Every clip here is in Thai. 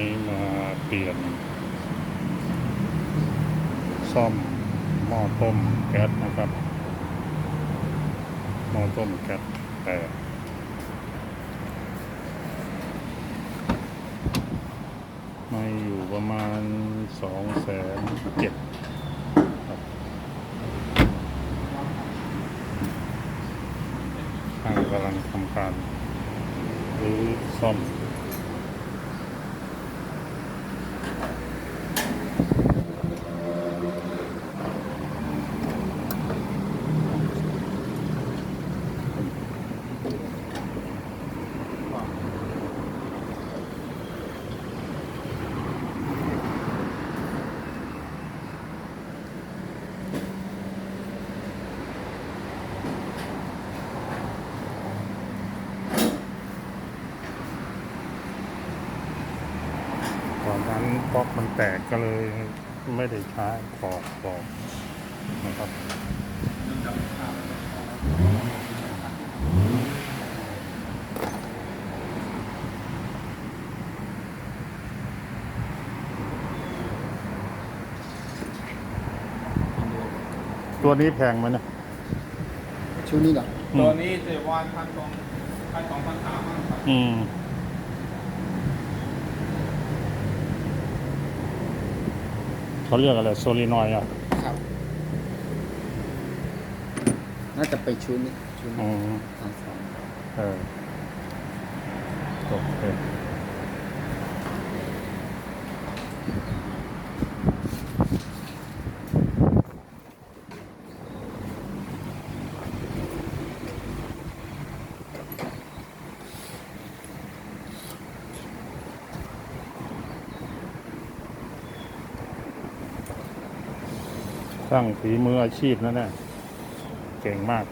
นี้มาเปลี่ยน ซ่อมหม้อต้มแก๊สนะครับ หม้อต้มแก๊สแตกมาอยู่ประมาณสองแสนเจ็ดครับช่างกำลังทำการหรือซ่อม ตอ นนั้นป๊อกมันแตกก็เลยไม่ได้ใช้ขอบขอบนะครับตัวนี้แพงไหมนะชุดนี้เหรออืมตัวนี้จะวานพันสองพันสองพันสามมั้งครับอืม เขาเรียกอะไรโซลีนอยด์อะครับ น่าจะไปชุดนี้ชุดอืนี้มสามสองเออโอเค สร้างฝีมืออาชีพนั่นแหละเก่งมาก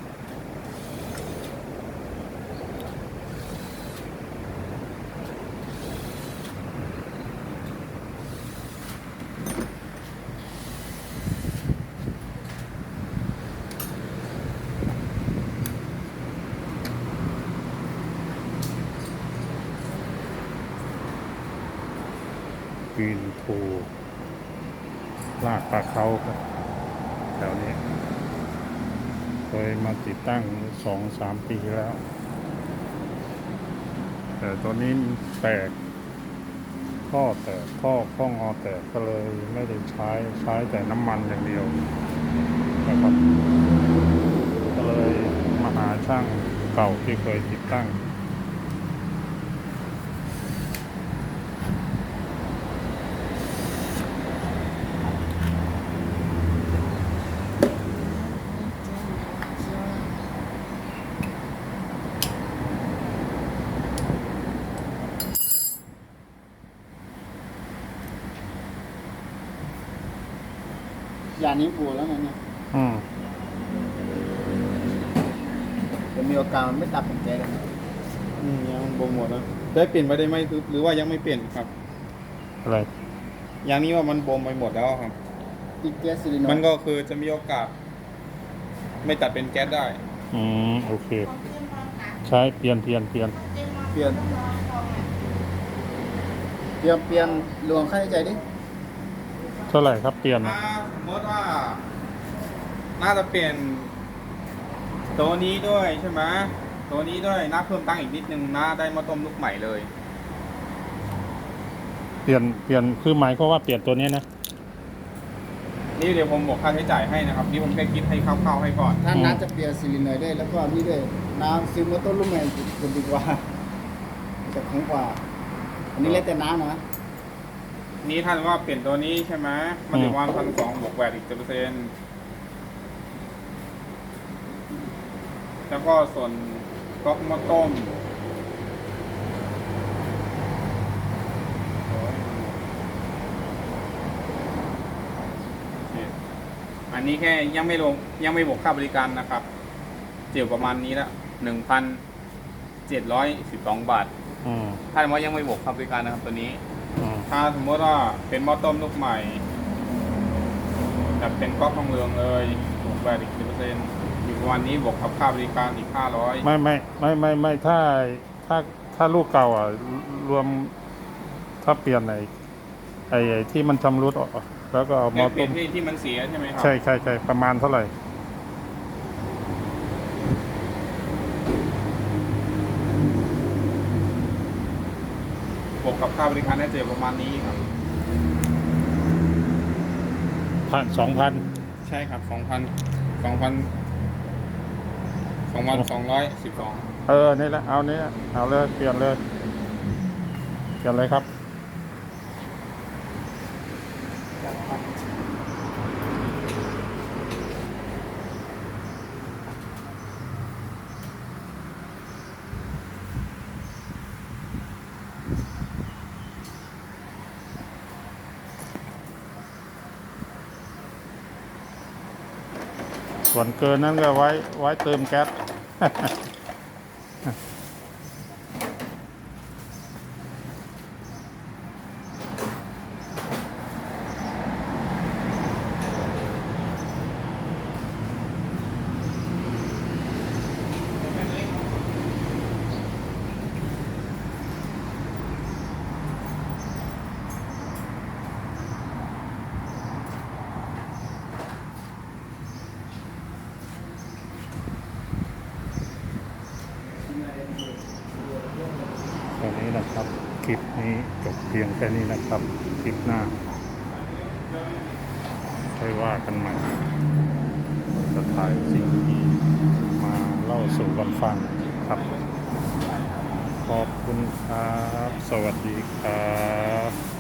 กรีนทูลาดปลาเขาครับ แถวนี้เคยมาติดตั้งสองสามปีแล้ว แต่ตอนนี้แตกท่อแตกท่อข้องอแตกก็เลยไม่ได้ใช้ใช้แต่น้ำมันอย่างเดียวนะครับก็เลยมาหาช่างเก่าที่เคยติดตั้ง ยานี้ปูแล้วนะเนี่ยอืมจะมีโอกาสมันไม่ตัดผมแกเลยนะอืมยังบ่หมดนะได้เปลี่ยนไปได้ไหมหรือหรือว่ายังไม่เปลี่ยนครับ อะไร อย่างนี้ว่ามันบ่มไปหมดแล้วครับ อีกแก๊สซิลินอยด์มันก็คือจะมีโอกาส ไม่ตัดเป็นแก๊สได้ อืม โอเค ใช้เปลี่ยนเปลี่ยนเปลี่ยนเปลี่ยนเปลี่ยนเปลี่ยนรวมค่าใช้จ่ายดิเท่าไหร่ครับเปลี่ยนถ้าสมมติว่า น่าจะเปลี่ยน ตัวนี้ด้วยใช่ไหมตัวนี้ด้วยน่าเพิ่มตังค์อีกนิดนึงน่าได้มาต้มลูกใหม่เลย เปลี่ยนเปลี่ยนคือหมายก็ว่าเปลี่ยนตัวนี้นะ นี่เดี๋ยวผมบอกค่าใช้จ่ายให้นะครับ นี่ผมแค่คิดให้คร่าวๆให้ก่อน ถ้าอืมน้าจะเปลี่ยนซิลินอยด์ได้แล้วก็นี่ด้วยน้ำซิลมอเตอร์ลูกแมนจะดีกว่าจะคุ้มกว่า อันนี้แล้วแต่น้ำนะ นี่ท่านว่าเปลี่ยนตัวนี้ใช่ไหมมันจะวางพันสองบวกแหวนอีกเจ็ดเปอร์เซ็นต์แล้วก็ส่วนก๊อกมะต้มอันนี้แค่ยังไม่ลงยังไม่บวกค่าบริการนะครับเจียวประมาณนี้ละหนึ่งพันเจ็ดร้อยสิบสองบาทอืมถ้าสมมติยังไม่บวกค่าบริการนะครับตัวนี้อืม ถ้าสมมติว่าเป็นหม้อต้มลูกใหม่แบบเป็นก๊อกทองเหลืองเลยบวกแปดอีกสิบเปอร์เซ็นต์อยู่ประมาณนี้บวกกับค่าบริการอีกห้าร้อยไม่ไม่ไม่ไม่ไม่ถ้าถ้าถ้าลูกเก่าอะรวมถ้าเปลี่ยนไอ้ไอ้ไอ้ที่มันชำรุดออกแล้วก็เอาเนี่มายเปลี่ต้ยนมที่ที่มันเสียใช่ไหมครัใช่ใช่ใช่ประมาณเท่าไหร่ บวกกับค่าบริการน่าจะอยู่ประมาณนี้ครับ พันสองพันใช่ครับสองพันสองพันสองพันสองร้อยสิบสอง เออ นี่แหละ เอานี่เอาเลย เปลี่ยนเลย เปลี่ยนเลยครับ ส่วนเกินนั้นก็ไว้ไว้เติมแก๊ส แค่นี้นะครับ คลิปนี้จบเพียงแค่นี้นะครับ คลิปหน้าค่อยว่ากันใหม่จะถ่ายสิ่งที่มาเล่าสู่กันฟังครับ ขอบคุณครับ สวัสดีครับ